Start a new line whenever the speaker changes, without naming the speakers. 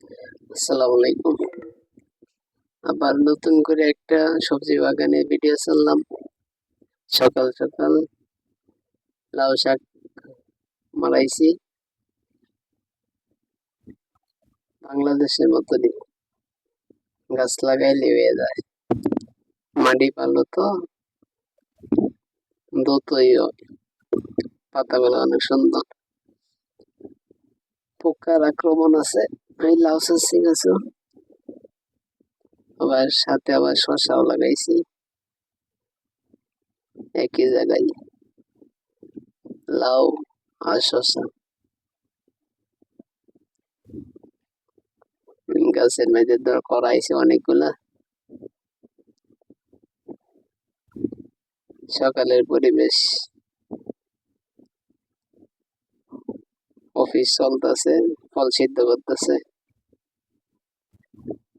আসসালামু আলাইকুম আবার নতুন করে একটা সবজি বাগানে ভিডিও ছাড়লাম। সকাল সকাল লাউ শাক মারাইছি। বাংলাদেশের মতনই গাছ লাগাইলে হয়ে যায়। মাটি ভালো তো। দ্রুতই হয়। পাতাগুলো অনেক সুন্দর। পোকার আক্রমণ আছে। এই লাউ চাষি গাছও আবার সাথে আবার শসাও লাগাইছি। একই জায়গায় লাউ আর শসা। গাছের মেঝে ধর করাইছে অনেকগুলা। সকালের পরিবেশ অফিস চলতেছে, ফল সিদ্ধ করতেছে।